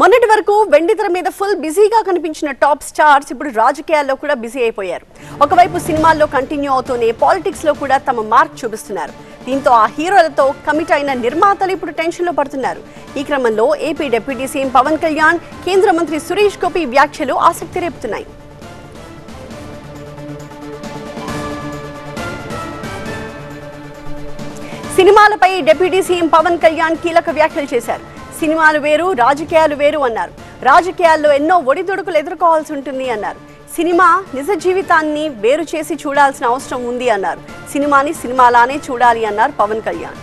మొన్నటి వరకు వెండితెర మీద ఫుల్ బిజీగా కనిపించిన టాప్ స్టార్స్ ఇప్పుడు రాజకీయాల్లో కూడా బిజీ అయిపోయారు. ఒకవైపు సినిమాల్లో కంటిన్యూ అవుతూనే పాలిటిక్స్లో కూడా తమ మార్క్ చూపిస్తున్నారు. దీంతో ఆ హీరోలతో కమిట్ అయిన నిర్మాతలు ఇప్పుడు టెన్షన్లో పడుతున్నారు. ఈ క్రమంలో AP deputy CM Pawan Kalyan కేంద్ర మంత్రి సురేష్ గోపి వ్యాఖ్యలు ఆసక్తి రేపుతున్నాయి. సినిమాలపై డిప్యూటీ సీఎం పవన్ కళ్యాణ్ కీలక వ్యాఖ్యలు చేశారు. సినిమాలు వేరు రాజకీయాలు వేరు అన్నారు. రాజకీయాల్లో ఎన్నో ఒడిదుడుకులు ఎదుర్కోవాల్సి ఉంటుంది అన్నారు. సినిమా నిజ జీవితాన్ని వేరు చేసి చూడాల్సిన అవసరం ఉంది అన్నారు. సినిమాని సినిమాలానే చూడాలి అన్నారు పవన్ కళ్యాణ్.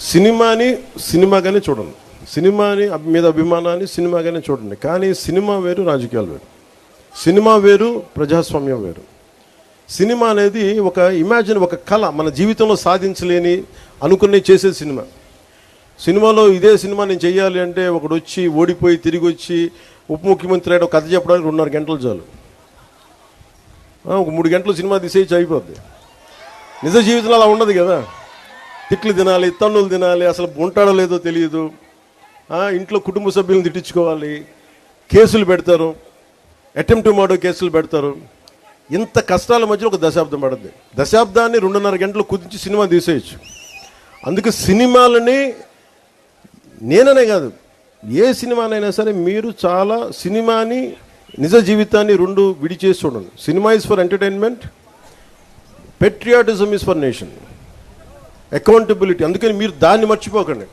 సినిమాని సినిమాగానే చూడండి. సినిమాని మీద అభిమానాన్ని సినిమాగానే చూడండి. కానీ సినిమా వేరు రాజకీయాలు వేరు. సినిమా వేరు ప్రజాస్వామ్యం వేరు. సినిమా అనేది ఒక ఇమాజిన్ ఒక కళ మన జీవితంలో సాధించలేని అనుకునే చేసే సినిమా. సినిమాలో ఇదే సినిమా నేను చెయ్యాలి అంటే ఒకడు వచ్చి ఓడిపోయి తిరిగి వచ్చి ఉప ముఖ్యమంత్రి అయిన ఒక కథ చెప్పడానికి రెండున్నర గంటలు చాలు. ఒక మూడు గంటలు సినిమా తీసేయచ్చు అయిపోద్ది. నిజ జీవితంలో అలా ఉండదు కదా. తిట్లు తినాలి తన్నులు తినాలి అసలు ఉంటాడో లేదో తెలియదు. ఇంట్లో కుటుంబ సభ్యులను తిట్టించుకోవాలి కేసులు పెడతారు అటెంప్ట్ మాడో కేసులు పెడతారు. ఇంత కష్టాల మధ్యలో ఒక దశాబ్దం పడుద్ది. దశాబ్దాన్ని రెండున్నర గంటలు కుదించి సినిమా తీసేయచ్చు. అందుకే సినిమాలని నేననే కాదు ఏ సినిమానైనా సరే మీరు చాలా సినిమాని నిజ జీవితాన్ని రెండు విడిచేసి చూడండి. Cinema is for entertainment patriotism is for nation accountability అందుకని మీరు దాన్ని మర్చిపోకండి.